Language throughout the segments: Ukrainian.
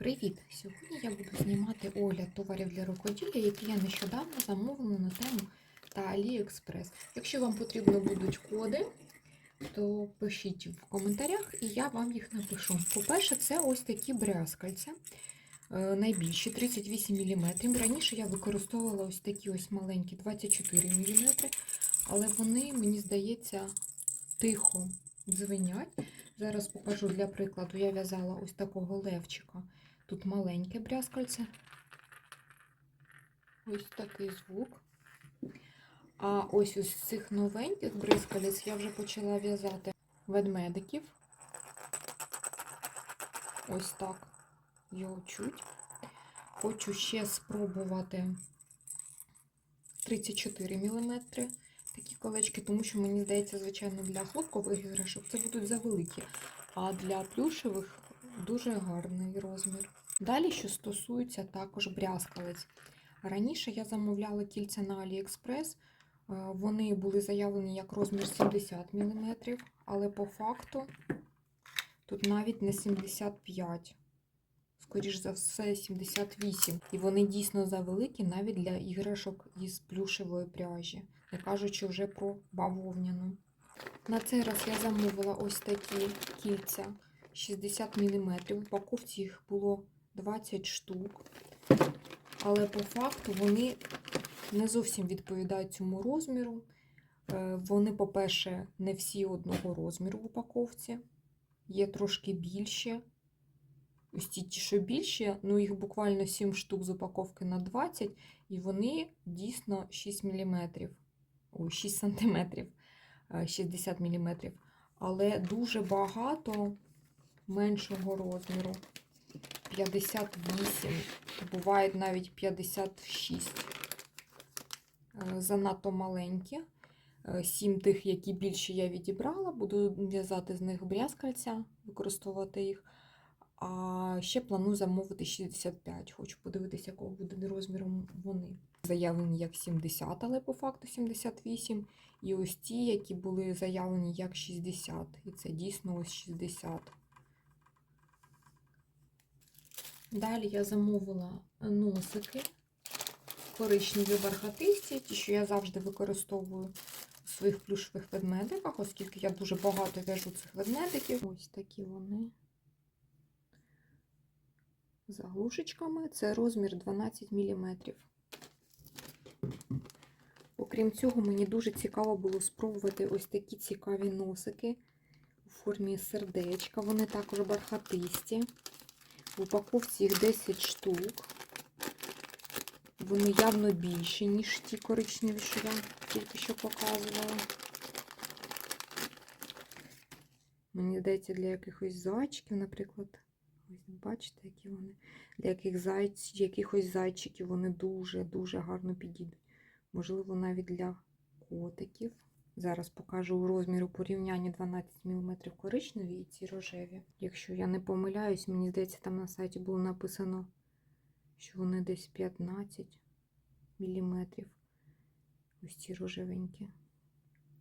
Привіт! Сьогодні я буду знімати огляд товарів для рукоділля, які я нещодавно замовила на тему та AliExpress. Якщо вам потрібно будуть коди, то пишіть в коментарях і я вам їх напишу. По-перше, це ось такі брязкальця. е, Найбільші 38 мм. Раніше я використовувала ось такі ось маленькі 24 мм, але вони, мені здається, тихо дзвенять. Зараз покажу для прикладу. Я в'язала ось такого левчика. Тут маленьке брязкальце. Ось такий звук. А ось із цих новеньких бризкалець я вже почала в'язати ведмедиків. Ось так його чуть. Хочу ще спробувати 34 мм такі колечки, тому що мені здається, звичайно, для хлопкових іграшок це будуть завеликі. А для плюшевих дуже гарний розмір. Далі, що стосується також брязкалець. Раніше я замовляла кільця на AliExpress. Е, Вони були заявлені як розмір 70 мм, але по факту тут навіть не 75 скоріш за все, 78. І вони дійсно завеликі навіть для іграшок із плюшевої пряжі, не кажучи вже про бавовняну. На цей раз я замовила ось такі кільця 60 мм. В упаковці їх було 20 штук. Але по факту вони не зовсім відповідають цьому розміру. Е, Вони, по-перше, не всі одного розміру в упаковці, є трошки більші. Ось ті, що більші, ну їх буквально 7 штук з упаковки на 20, і вони дійсно 6 мм. Ой, 6 см, 60 мм. Але дуже багато меншого розміру. 58, бувають навіть 56. Е, Занадто маленькі. Е, Сім тих, які більші я відібрала, буду в'язати з них брязкальця, використовувати їх. А ще планую замовити 65. Хочу подивитися, якого буде розміром вони. Заявлені як 70, але по факту 78. І ось ті, які були заявлені як 60. І це дійсно ось 60. Далі я замовила носики коричневі бархатисті, ті, що я завжди використовую у своїх плюшових ведмедиках, оскільки я дуже багато в'яжу цих ведмедиків. Ось такі вони заглушечками. Це розмір 12 мм. Окрім цього, мені дуже цікаво було спробувати ось такі цікаві носики у формі сердечка. Вони також бархатисті. В упаковці їх 10 штук. Вони явно більші, ніж ті коричневі, що я тільки що показувала. Мені здається, для якихось зайчиків, наприклад. Ось бачите, які вони. Для яких зайць, якихось зайчиків вони дуже-дуже гарно підійдуть. Можливо, навіть для котиків. Зараз покажу розмір у порівнянні 12 мм коричневі і ці рожеві. Якщо я не помиляюсь, мені здається, там на сайті було написано, що вони десь 15 мм. Ось ці рожевенькі.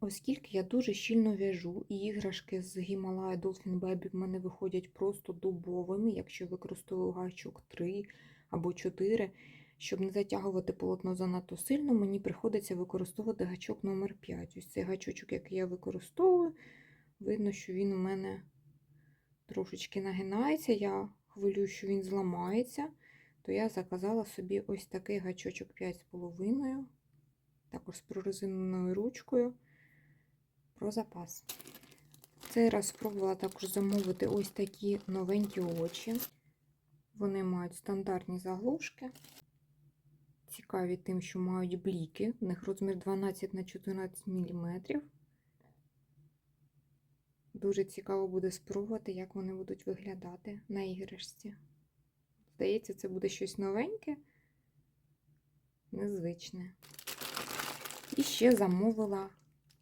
Оскільки я дуже щільно в'яжу, і іграшки з Himalaya Dolphin Baby в мене виходять просто дубовими, якщо використовую гачок 3 або 4. Щоб не затягувати полотно занадто сильно, мені приходиться використовувати гачок номер 5 Ось цей гачочок, який я використовую, видно, що він у мене трошечки нагинається. Я хвилюю, що він зламається, то я заказала собі ось такий гачочок 5,5, також з прорезиненою ручкою про запас. Цей раз спробувала також замовити ось такі новенькі очі. Вони мають стандартні заглушки. Цікаві тим, що мають бліки. В них розмір 12 на 14 мм. Дуже цікаво буде спробувати, як вони будуть виглядати на іграшці. Здається, це буде щось новеньке, незвичне. І ще замовила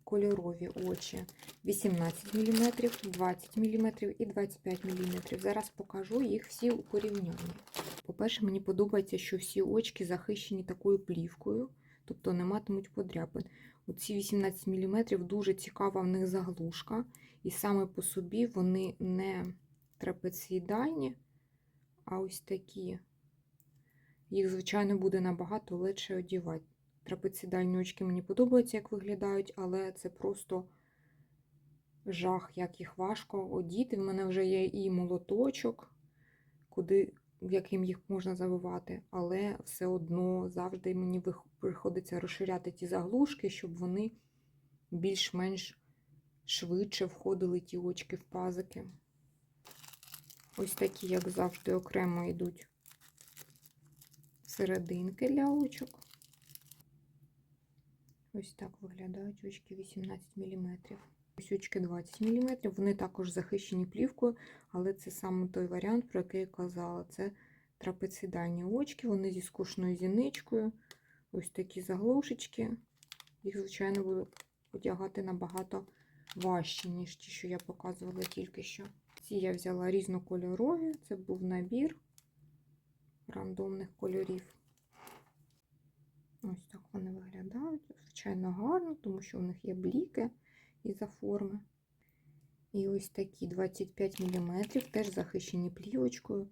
кольорові очі 18 мм, 20 мм і 25 мм. Зараз покажу їх всі у порівнянні. По-перше, мені подобається, що всі очки захищені такою плівкою, тобто не матимуть подряпин. Оці 18 мм дуже цікава в них заглушка, і саме по собі вони не трапеціїдальні, А ось такі. Їх, звичайно, буде набагато легше одівати. Трапецидальні очки мені подобаються, як виглядають, але це просто жах, як їх важко одіти. В мене вже є і молоточок, куди, яким їх можна завивати, але все одно завжди мені приходиться розширяти ті заглушки, щоб вони більш-менш швидше входили ті очки в пазики. Ось такі, як завжди, окремо йдуть серединки для очок. Ось так виглядають очки 18 мм. Очки 20 мм. Вони також захищені плівкою, але це саме той варіант, про який я казала. Це трапецидальні очки, вони зі скошною зіничкою. Ось такі заглушечки. Їх, звичайно, буду одягати набагато важче, ніж ті, що я показувала тільки що. Ці я взяла різнокольорові. Це був набір рандомних кольорів. Ось так вони виглядають. Звичайно, гарно, тому що у них є бліки із-за форми. І ось такі 25 мм, теж захищені плівочкою,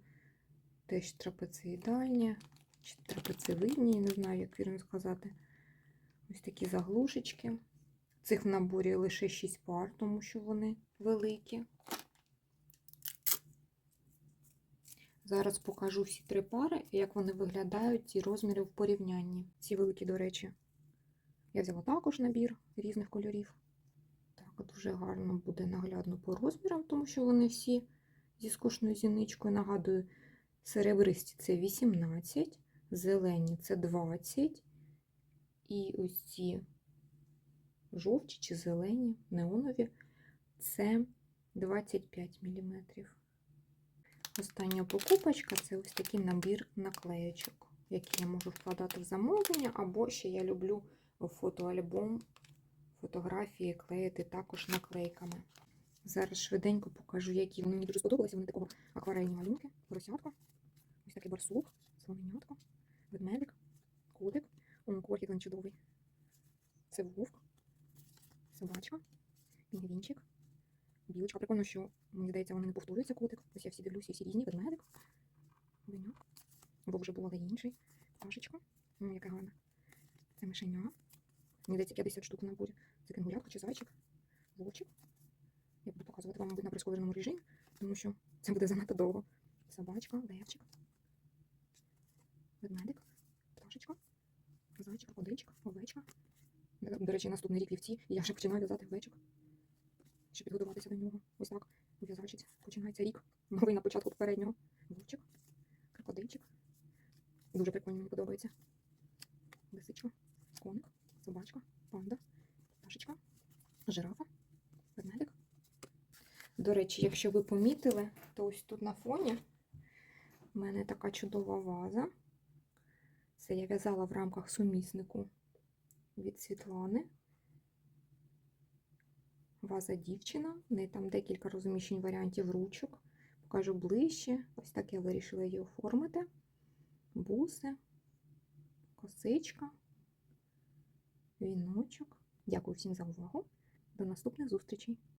теж трапециїдальні, чи трапецевидні, не знаю, як вірно сказати. Ось такі заглушечки. Цих в наборі лише 6 пар, тому що вони великі. Зараз покажу всі три пари, як вони виглядають, ці розміри в порівнянні. Ці великі, до речі, я взяла також набір різних кольорів. Дуже гарно буде наглядно по розмірам, тому що вони всі зі скошною зіничкою. Нагадую, серебристі це 18, зелені це 20, і ось ці жовті чи зелені, неонові це 25 мм. Остання покупочка це ось такий набір наклеєчок, які я можу вкладати в замовлення, або ще я люблю фотоальбом фотографії клеїти також наклейками. Зараз швиденько покажу, які вони мені дуже сподобалися. Вони такого акварельні малюнки, поросятка, ось такий барсук, слоненятко, ведмедик, котик, о, він чудовий. Це вовк, собачка, пінгвінчик, білочка. Прикольно, що мені здається, вони не повторюються котик. Ось я всі дивлюся, всі різні, ведмедик, виняк, бо вже була інший, пташечка, ну, яка гарна. Це мишеня. Мені здається, 50 штук в наборі. Це кенгурятка чи зайчик, вовчик. Я буду показувати вам, мабуть, на прискореному режимі, тому що це буде занадто довго. Собачка, левчик, ведмедик, пташечка, зайчик, крокодильчик, овечка. До до речі, наступний рік вівці, я вже починаю в'язати овечок, щоб підготуватися до нього. Ось так в'язальщиці починається рік. Новий на початку попереднього. Вовчик, крокодильчик. Дуже прикольно, мені подобається. Лисичка, коник, собачка, панда, пташечка, жирафа, ведмедик. До речі, якщо ви помітили, то ось тут на фоні в мене така чудова ваза. Це я в'язала в рамках суміснику від Світлани. Ваза дівчина. В неї там декілька розміщень варіантів ручок. Покажу ближче. Ось так я вирішила її оформити. Буси, косичка, віночок. Дякую всім за увагу. До наступних зустрічей!